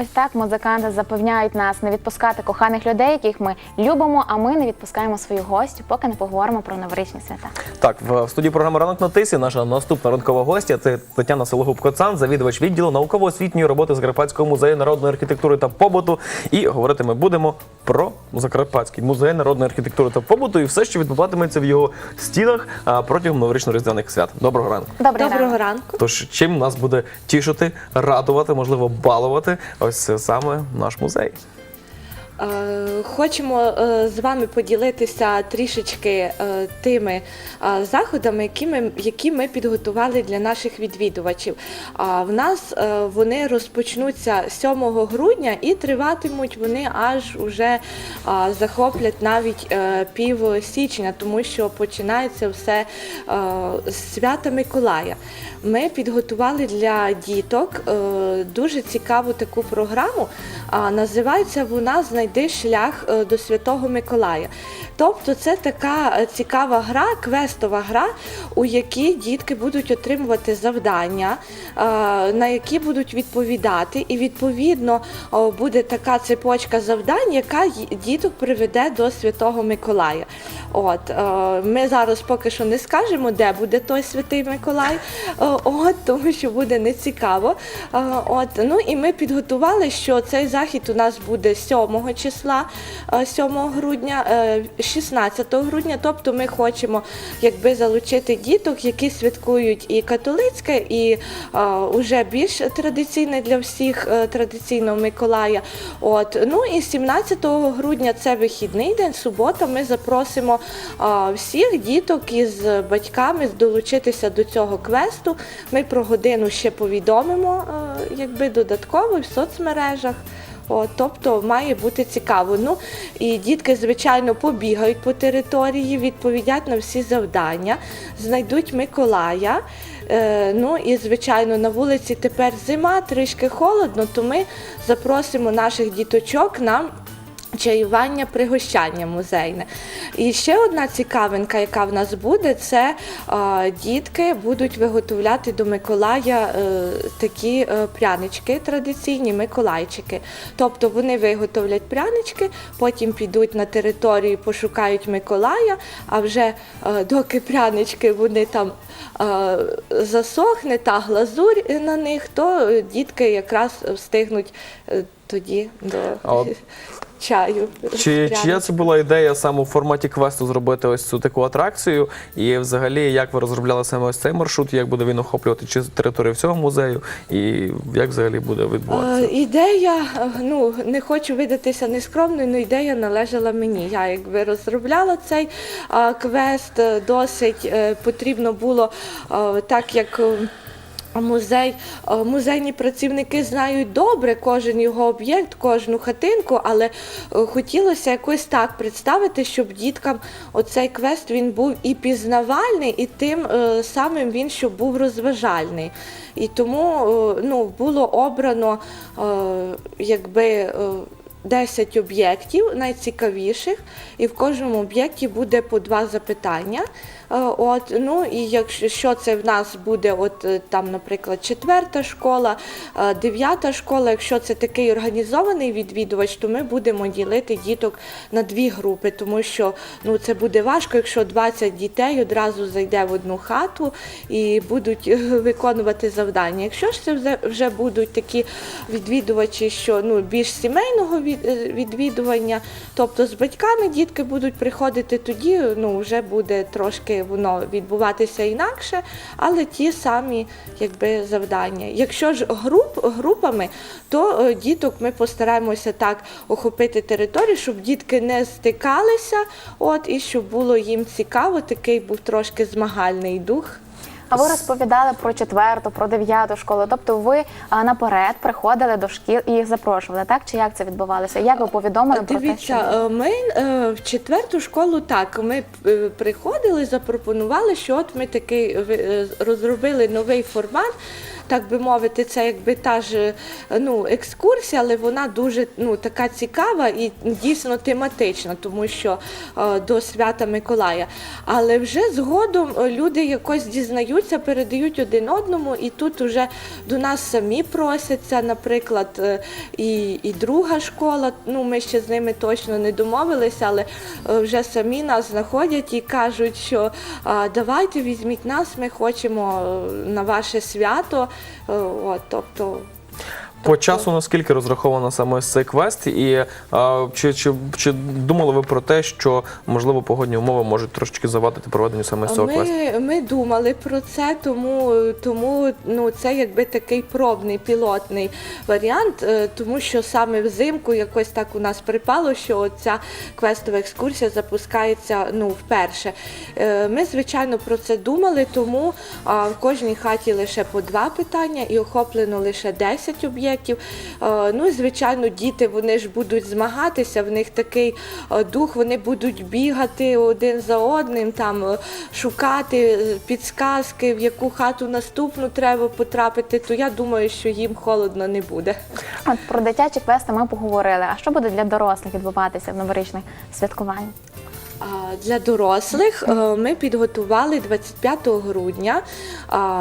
Ось так музиканти запевняють нас не відпускати коханих людей, яких ми любимо, а ми не відпускаємо свою гостю, поки не поговоримо про новорічні свята. Так, в студії програми Ранок на тисі наша наступна ранкова гостя це Тетяна Сологуб-Коцан, завідувач відділу науково-освітньої роботи Закарпатського музею народної архітектури та побуту. І говорити ми будемо про Закарпатський музей народної архітектури та побуту і все, що відбуватиметься в його стінах протягом новорічно-різдвяних свят. Доброго ранку. Доброго ранку. Тож чим нас буде тішити, радувати, можливо, балувати ось це саме наш музей. Е, Хочемо е, з вами поділитися трішечки е, тими заходами, які ми, які ми підготували для наших відвідувачів. А В нас вони розпочнуться 7 грудня і триватимуть вони аж уже захоплять навіть пів січня, тому що починається все з свята Миколая. Ми підготували для діток дуже цікаву таку програму. Називається вона Знайди шлях е, до Святого Миколая. Тобто це така е, цікава гра, квестова гра, у якій дітки будуть отримувати завдання, е, на які будуть відповідати, і відповідно буде така цепочка завдань, яка діток приведе до Святого Миколая. От ми зараз поки що не скажемо, де буде той святий Миколай, от тому що буде нецікаво. От ну і ми підготували, що цей захід у нас буде 7 числа, е, 7 грудня, е, 16 грудня. Тобто ми хочемо якби залучити діток, які святкують і католицьке, і е, уже більш традиційне для всіх е, традиційного Миколая. От ну і 17 грудня це вихідний день, субота. Ми запросимо всіх діток із батьками долучитися до цього квесту. Ми про годину ще повідомимо, е, якби додатково в соцмережах. О, тобто має бути цікаво. Ну і дітки, звичайно, побігають по території, відповідять на всі завдання, знайдуть Миколая. Е, ну і звичайно, на вулиці тепер зима, трішки холодно, то ми запросимо наших діточок нам чаювання пригощання музейне. І ще одна цікавинка, яка в нас буде, це е, дітки будуть виготовляти до Миколая е, такі е, прянички традиційні, миколайчики. Тобто вони виготовлять прянички, потім підуть на територію, пошукають Миколая, а вже е, доки прянички вони там е, засохне та глазурь на них, то дітки якраз встигнуть е, тоді до А от чаю. Чи чия це була ідея саме у форматі квесту зробити ось цю таку атракцію? І взагалі, як ви розробляли саме ось цей маршрут, як буде він охоплювати чи територію всього музею, і як взагалі буде Е, відбуватися? Ідея, е, ну не хочу видатися нескромною, але ідея належала мені. Я якби розробляла цей е, квест. е, Досить е, потрібно було е, так як. Музей, музейні працівники знають добре кожен його об'єкт, кожну хатинку, але е, хотілося якось так представити, щоб діткам оцей квест він був і пізнавальний, і тим е, самим він щоб був розважальний. І тому е, ну, було обрано якби. е, 10 об'єктів найцікавіших, і в кожному об'єкті буде по два запитання. Е, От, ну і якщо це в нас буде, от е, там, наприклад, четверта школа, е, дев'ята школа, якщо це такий організований відвідувач, то ми будемо ділити діток на дві групи, тому що ну це буде важко, якщо 20 дітей одразу зайде в одну хату і будуть виконувати завдання. Якщо ж це вже- будуть такі відвідувачі, що ну більш сімейного відвідування, тобто з батьками дітки будуть приходити, тоді ну вже буде трошки воно відбуватися інакше, але ті самі якби завдання. Якщо ж груп групами, то е, діток ми постараємося так охопити територію, щоб дітки не стикалися, от і щоб було їм цікаво, такий був трошки змагальний дух. А ви розповідали про четверту, про дев'яту школу. Тобто ви а, наперед приходили до шкіл і їх запрошували, так? Чи як це відбувалося? Як ви повідомили про те, що Дивіться, е, ми е, в четверту школу так. Ми е, приходили, запропонували, що от ми такий е, розробили новий формат. Так би мовити, це якби та ж е, ну, екскурсія, але вона дуже ну, така цікава і дійсно тематична, тому що е, до свята Миколая. Але вже згодом е, люди якось дізнаються, передають один одному, і тут вже до нас самі просяться, наприклад, і, і друга школа. Ну, ми ще з ними точно не домовилися, але вже самі нас знаходять і кажуть, що давайте візьміть нас, ми хочемо на ваше свято. Е, От, тобто, По часу наскільки розраховано саме цей квест, і а, чи, чи, чи думали ви про те, що можливо погодні умови можуть трошечки завадити проведенню саме цього квесту? Ми, ми думали про це, тому, тому ну, це якби такий пробний пілотний варіант, е, тому що саме взимку якось так у нас припало, що ця квестова екскурсія запускається ну, вперше. Е, Ми, звичайно, про це думали, тому в кожній хаті лише по два питання і охоплено лише 10 об'єктів. Е, Ну і звичайно, діти вони ж будуть змагатися, в них такий е, дух, вони будуть бігати один за одним, там е, шукати підсказки, в яку хату наступну треба потрапити. То я думаю, що їм холодно не буде. От про дитячі квести ми поговорили. А що буде для дорослих відбуватися в новорічних святкуваннях? Для дорослих ми підготували 25 грудня.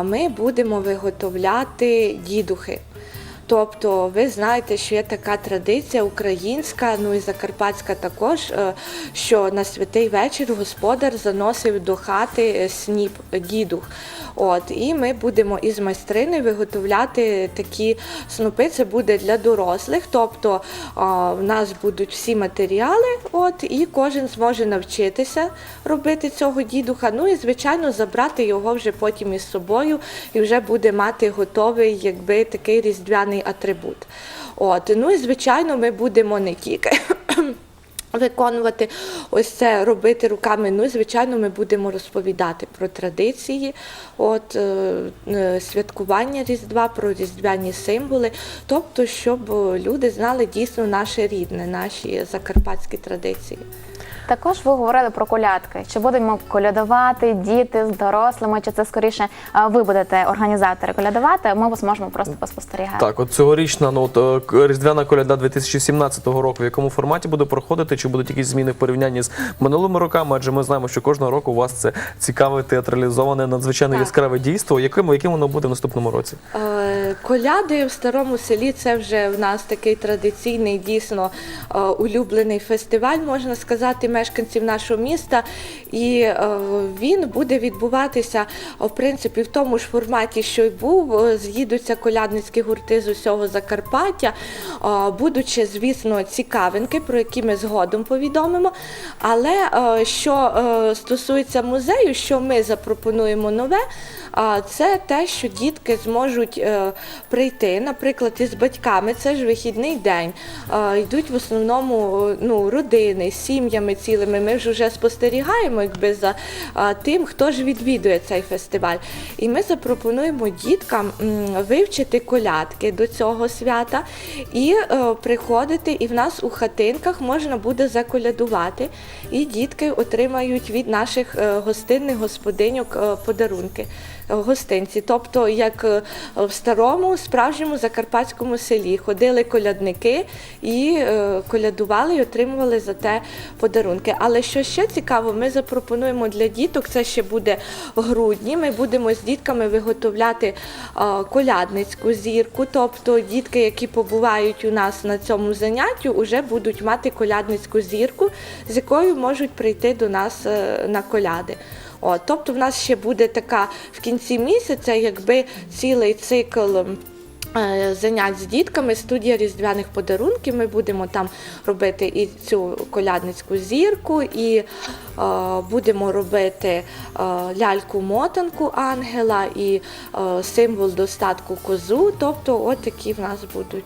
Ми будемо виготовляти дідухи. Тобто, ви знаєте, що є така традиція українська, ну і закарпатська також, е, що на святий вечір господар заносив до хати е, сніп дідух. От, і ми будемо із майстрини виготовляти такі снопи. Це буде для дорослих. Тобто в нас будуть всі матеріали, от, і кожен зможе навчитися робити цього дідуха. Ну і звичайно забрати його вже потім із собою і вже буде мати готовий, якби такий різдвяний атрибут. От, ну і звичайно, ми будемо не тільки. Виконувати ось це робити руками. Ну, звичайно, ми будемо розповідати про традиції, от е, е, святкування Різдва, про різдвяні символи, тобто, щоб люди знали дійсно наше рідне, наші закарпатські традиції. Також ви говорили про колядки. Чи будемо колядувати діти з дорослими, чи це скоріше ви будете організатори колядувати? Ми вас можемо просто поспостерігати. Так, от цьогорічна ну, от, е, Різдвяна коляда 2017 року, в якому форматі буде проходити, чи будуть якісь зміни в порівнянні з минулими роками? Адже ми знаємо, що кожного року у вас це цікаве, театралізоване, надзвичайно Так. яскраве дійство. Яким, яким воно буде в наступному році? Коляди в старому селі це вже в нас такий традиційний, дійсно е, улюблений фестиваль, можна сказати, мешканців нашого міста. І е, він буде відбуватися в принципі в тому ж форматі, що й був. Е, З'їдуться колядницькі гурти з усього Закарпаття. Ще, звісно, цікавинки, про які ми згодом повідомимо. Але що стосується музею, що ми запропонуємо нове, це те, що дітки зможуть прийти, наприклад, із батьками. Це ж вихідний день. Йдуть в основному ну, родини сім'ями цілими. Ми ж вже спостерігаємо якби, за тим, хто ж відвідує цей фестиваль. І ми запропонуємо діткам вивчити колядки до цього свята і е, приходити. І в нас у хатинках можна буде заколядувати. І дітки отримають від наших е, гостинних господиньок е, подарунки. Гостинці, тобто як е, в старому справжньому закарпатському селі ходили колядники і е, колядували і отримували за те подарунки. Але що ще цікаво, ми запропонуємо для діток, це ще буде в грудні. Ми будемо з дітками виготовляти колядницьку зірку, тобто дітки, які побувають у нас на цьому занятті, вже будуть мати колядницьку зірку, з якою можуть прийти до нас е, на коляди. От, тобто в нас ще буде така в кінці місяця, якби цілий цикл. е, Занять з дітками, студія різдвяних подарунків. Ми будемо там робити і цю колядницьку зірку, і е, будемо робити е, ляльку-мотанку ангела і е, символ достатку козу. Тобто, от такі в нас будуть.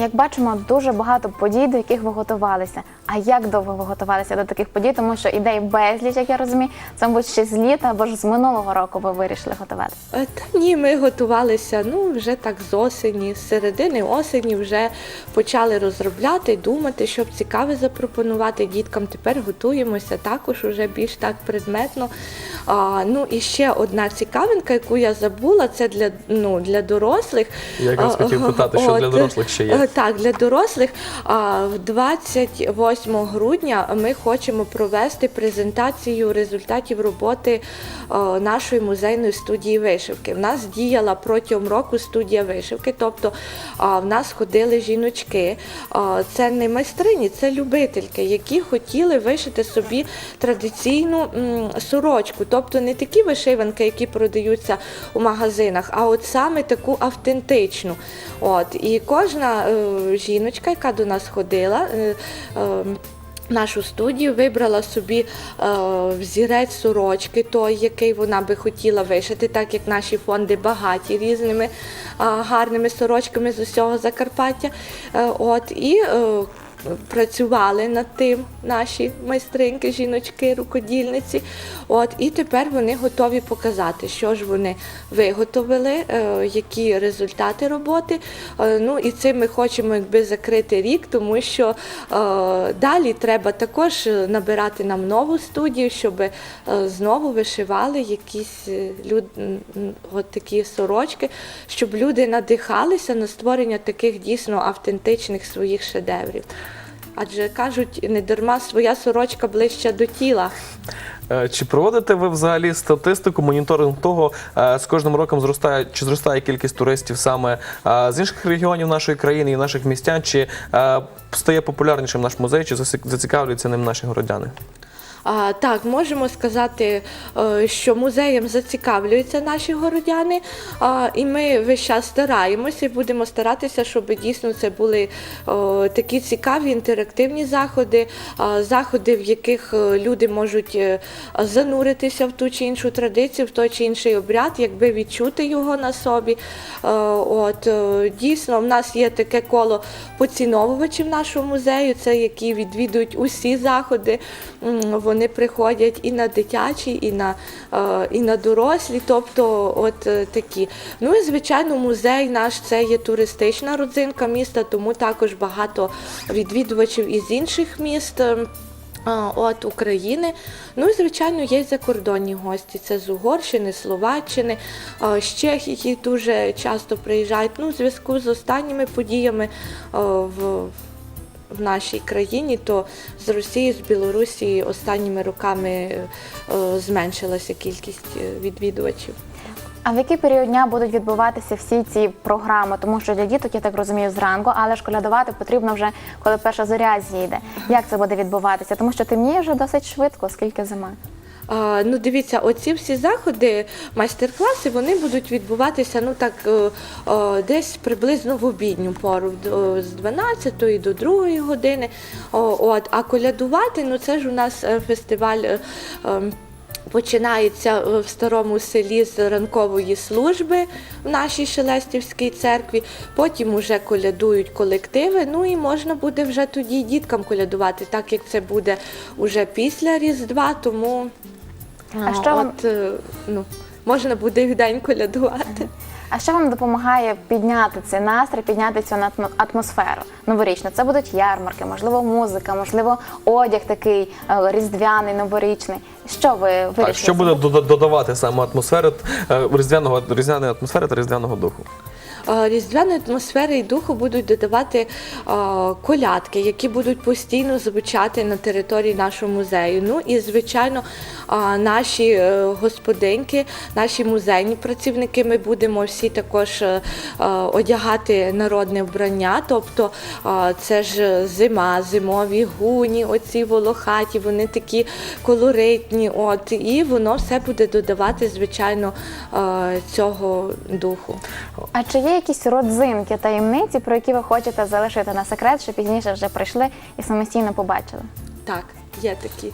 Як бачимо, дуже багато подій, до яких ви готувалися. А як довго ви готувалися до таких подій? Тому що ідей безліч, як я розумію, це мабуть ще з літа або ж з минулого року ви вирішили готуватися. Е, Та ні, ми готувалися ну вже так з осені, з середини осені вже почали розробляти, думати, щоб цікаве запропонувати діткам. Тепер готуємося також уже більш так предметно. А, ну і ще одна цікавинка, яку я забула, це для, ну, для дорослих. Я якраз хотів питати, що для дорослих ще є. Так, для дорослих. А, 28 грудня ми хочемо провести презентацію результатів роботи нашої музейної студії вишивки. В нас діяла протягом року студія вишивки, тобто в нас ходили жіночки. Це не майстрині, це любительки, які хотіли вишити собі традиційну сорочку, тобто не такі вишиванки, які продаються у магазинах, а от саме таку автентичну. От і кожна е, жіночка, яка до нас ходила. е, е, Нашу студію вибрала собі е, взірець сорочки, той, який вона би хотіла вишити, так як наші фонди багаті різними е, гарними сорочками з усього Закарпаття. Е, от, і е, працювали над тим наші майстринки, жіночки, рукодільниці. От, і тепер вони готові показати, що ж вони виготовили, е, які результати роботи. Е, ну і цим ми хочемо якби закрити рік, тому що е, далі треба також набирати нам нову студію, щоб знову вишивали якісь люд... от такі сорочки, щоб люди надихалися на створення таких дійсно автентичних своїх шедеврів. Адже кажуть, не дарма своя сорочка ближче до тіла. Е, Чи проводите ви взагалі статистику, моніторинг того, е, з кожним роком зростає чи зростає кількість туристів саме е, з інших регіонів нашої країни і наших містян? Чи стає популярнішим наш музей, чи засик- зацікавлюються ним наші городяни? Так, можемо сказати, е, що музеєм зацікавлюються наші городяни, і ми весь час стараємося і будемо старатися, щоб дійсно це були о, такі цікаві інтерактивні заходи, а, заходи, в яких е, люди можуть е, зануритися в ту чи іншу традицію, в той чи інший обряд, якби відчути його на собі. Е, От е, дійсно, в нас є таке коло поціновувачів нашого музею, це які відвідують усі заходи. Вони приходять і на дитячі, і на, е, і на дорослі, тобто от е, такі. Ну і звичайно, музей наш це є туристична родзинка міста, тому також багато відвідувачів із інших міст. е, От України. Ну і звичайно, є закордонні гості. Це з Угорщини, Словаччини, з Чехії дуже часто приїжджають. Ну, у зв'язку з останніми подіями в, в нашій країні, то з Росії, з Білорусі останніми роками е, зменшилася кількість е, відвідувачів. А в який період дня будуть відбуватися всі ці програми? Тому що для діток, я так розумію, зранку, але ж колядувати потрібно вже, коли перша зоря зійде. Як це буде відбуватися? Тому що темніє вже досить швидко, оскільки зима. Ну, дивіться, оці всі заходи, майстер-класи, вони будуть відбуватися ну так е, е, десь приблизно в обідню пору, з 12 до 2 години. От, а колядувати, ну це ж у нас е, фестиваль. е, е, Починається е, в старому селі з ранкової служби в нашій Шелестівській церкві. Потім уже колядують колективи. Ну і можна буде вже тоді діткам колядувати, так як це буде уже після Різдва, тому А що вам- от, е, ну, можна буде і в колядувати. А що вам допомагає підняти цей настрій, підняти цю атмо- атмосферу новорічну? Це будуть ярмарки, можливо, музика, можливо, одяг такий е, різдвяний, новорічний. Що ви вирішили? А що буде дода- додавати саме атмосфери е, різдвяного різдвяної атмосфери та різдвяного духу? Е, Різдвяної атмосфери і духу будуть додавати е, колядки, які будуть постійно звучати на території нашого музею. Ну і звичайно, наші е, господинки, наші музейні працівники, ми будемо всі також е, е, одягати народне вбрання. Тобто це ж зима, зимові гуні, оці волохаті, вони такі колоритні. От і воно все буде додавати, звичайно, цього духу. А чи є якісь родзинки, таємниці, про які ви хочете залишити на секрет, що пізніше вже прийшли і самостійно побачили? Так, є такі.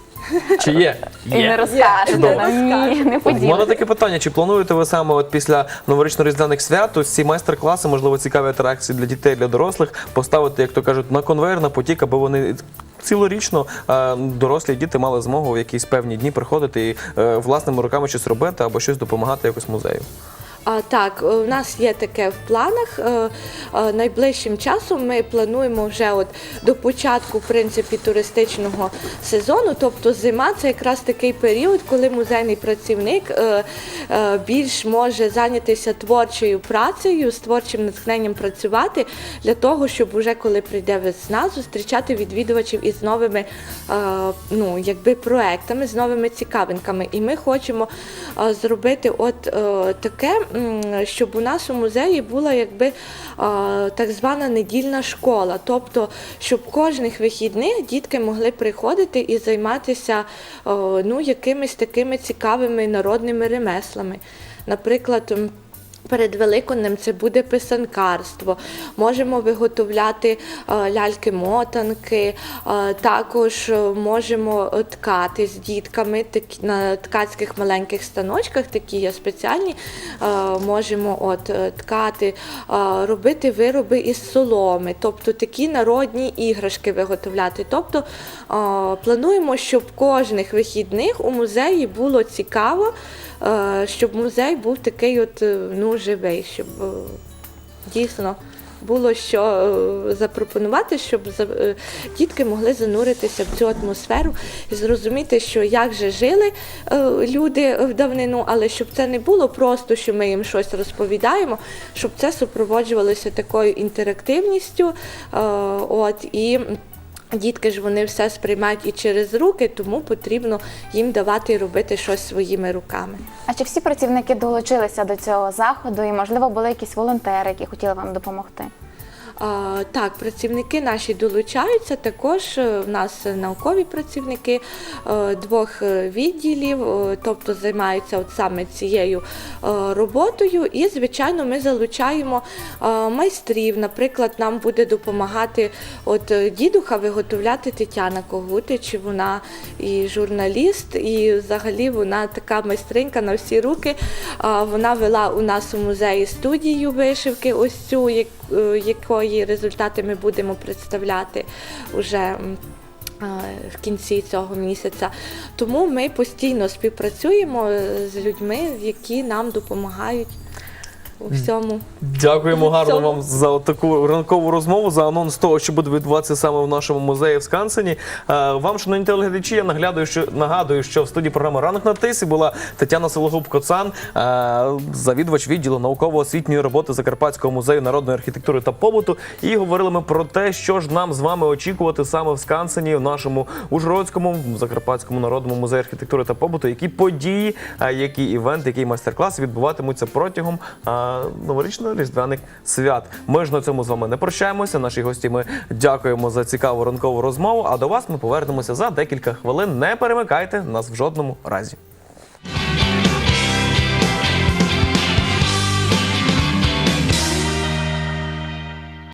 Чи є? І не розкажете Чудово. нам, ні, не У мене таке питання: чи плануєте ви саме от після новорічно-різдвяних свят ось ці майстер-класи, можливо, цікаві атракції для дітей, для дорослих, поставити, як то кажуть, на конвейер, на потік, аби вони цілорічно е, дорослі діти мали змогу в якісь певні дні приходити і е, власними руками щось робити або щось допомагати якось музею? А, так, е, у нас є таке в планах. Е, е, Найближчим часом ми плануємо вже от до початку в принципі, туристичного сезону. Тобто зима це якраз такий період, коли музейний працівник е, е, більш може зайнятися творчою працею, з творчим натхненням працювати для того, щоб уже коли прийде весна, зустрічати відвідувачів із новими е, ну, якби проектами, з новими цікавинками. І ми хочемо е, зробити от е, таке, щоб у нас у музеї була якби так звана недільна школа. Тобто, щоб кожних вихідних дітки могли приходити і займатися ну, якимись такими цікавими народними ремеслами. Наприклад, Перед Великоднем це буде писанкарство. Можемо виготовляти е, ляльки-мотанки, е, також е, можемо ткати з дітками на ткацьких маленьких станочках, такі є спеціальні. Можемо от, ткати, робити вироби із соломи, тобто такі народні іграшки виготовляти. Тобто плануємо, щоб кожних вихідних у музеї було цікаво, щоб музей був такий от, е, ну, живий, щоб е, дійсно було що е, запропонувати, щоб е, дітки могли зануритися в цю атмосферу і зрозуміти, що як же жили е, люди в давнину, але щоб це не було просто, що ми їм щось розповідаємо, щоб це супроводжувалося такою інтерактивністю. е, От і Дітки ж вони все сприймають і через руки, тому потрібно їм давати робити щось своїми руками. А чи всі працівники долучилися до цього заходу і, можливо, були якісь волонтери, які хотіли вам допомогти? Так, працівники наші долучаються. Також е, в нас наукові працівники е, двох е, відділів, тобто займаються от саме цією роботою. І, звичайно, ми залучаємо майстрів. Наприклад, нам буде допомагати от дідуха виготовляти Тетяна Когутич. Вона і журналіст, і взагалі вона така майстринька на всі руки. Вона вела у нас у музеї студію вишивки, ось цю, як- е, результати ми будемо представляти уже. е, В кінці цього місяця. Тому ми постійно співпрацюємо е, з людьми, які нам допомагають у всьому. Дякуємо гарно вам за таку ранкову розмову, за анонс того, що буде відбуватися саме в нашому музеї в Скансені. Е, Вам, шановні телеглядачі, я наглядаю, що нагадую, що в студії програми Ранок на тисі була Тетяна Сологуб Коцан, е, завідувач відділу науково-освітньої роботи Закарпатського музею народної архітектури та побуту. І говорили ми про те, що ж нам з вами очікувати саме в Скансені, в нашому Ужгородському Закарпатському народному музеї архітектури та побуту, які події, е, які івенти, які майстер-класи відбуватимуться протягом новорічно-різдвяних свят. Ми ж на цьому з вами не прощаємося. Наші гості ми дякуємо за цікаву ранкову розмову. А до вас ми повернемося за декілька хвилин. Не перемикайте нас в жодному разі.